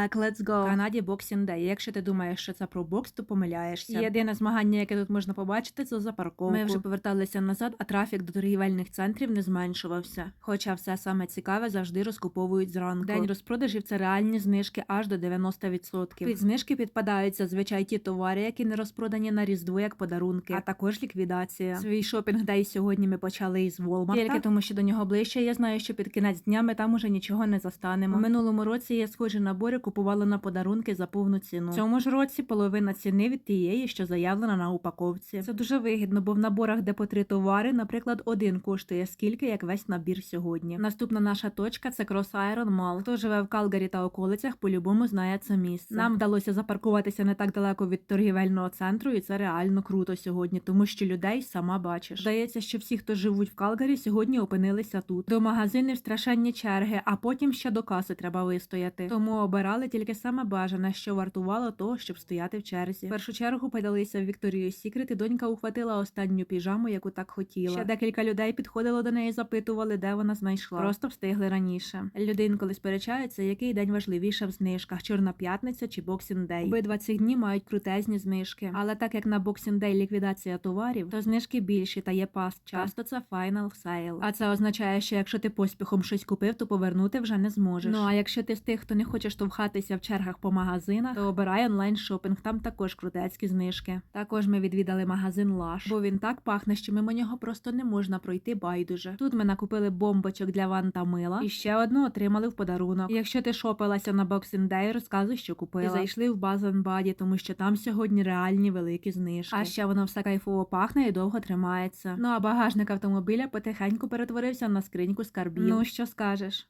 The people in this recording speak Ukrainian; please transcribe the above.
Так, let's go. В Канаді Boxing Day. Якщо ти думаєш, що це про бокс, то помиляєшся. Єдине змагання, яке тут можна побачити, це за парковку. Ми вже поверталися назад, а трафік до торгівельних центрів не зменшувався. Хоча все саме цікаве завжди розкуповують зранку. День розпродажів це реальні знижки аж до 90%. Під знижки підпадають зазвичай ті товари, які не розпродані на різдво як подарунки, а також ліквідація. Свій шопінг дей сьогодні ми почали із Walmart. Тільки тому, що до нього ближче. Я знаю, що під кінець дня ми там уже нічого не застанемо. У минулому році я схожі набори купувала на подарунки за повну ціну. В цьому ж році половина ціни від тієї, що заявлена на упаковці. Це дуже вигідно, бо в наборах, де по три товари, наприклад, один коштує скільки, як весь набір сьогодні. Наступна наша точка це Cross Iron Mall. Хто живе в Калгарі та околицях, по-любому знає це місце. Нам вдалося запаркуватися не так далеко від торгівельного центру, і це реально круто сьогодні, тому що людей сама бачиш. Здається, що всі, хто живуть в Калгарі, сьогодні опинилися тут. До магазинів страшенні черги, а потім ще до каси треба вистояти. Тому обирали тільки саме бажане, що вартувало того, щоб стояти в черзі. В першу чергу подалися в Вікторію Сікрет, і донька ухватила останню піжаму, яку так хотіла. Ще декілька людей підходило до неї, запитували, де вона знайшла. Просто встигли раніше. Люди інколи сперечаються, який день важливіше в знижках: Чорна п'ятниця чи Boxing Day. Обидва ці дні мають крутезні знижки. Але так як на Boxing Day ліквідація товарів, то знижки більші та є пас. Часто це Final Sale. А це означає, що якщо ти поспіхом щось купив, то повернути вже не зможеш. Ну а якщо ти з тих, хто не хоче штовхатися в чергах по магазинах, то обирай онлайн шопінг. Там також крутецькі знижки. Також ми відвідали магазин Lush, бо він так пахне, що мимо нього просто не можна пройти байдуже. Тут ми накупили бомбочок для ван та мила і ще одну отримали в подарунок. Якщо ти шопилася на Boxing Day, розказуй, що купила. І зайшли в Bath Body, тому що там сьогодні реальні великі знижки. А ще воно все кайфово пахне і довго тримається. Ну а багажник автомобіля потихеньку перетворився на скриньку скарбів. Ну що скажеш?